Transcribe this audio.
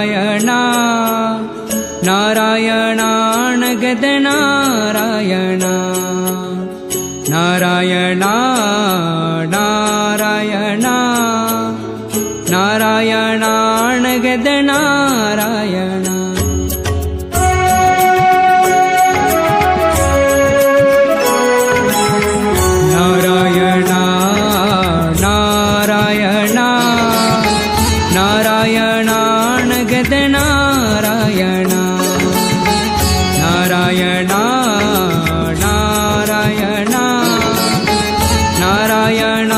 Narayana Narayana நகத Narayana. Narayana Narayana Narayana நகத Narayana Narayana Narayana Narayana நகத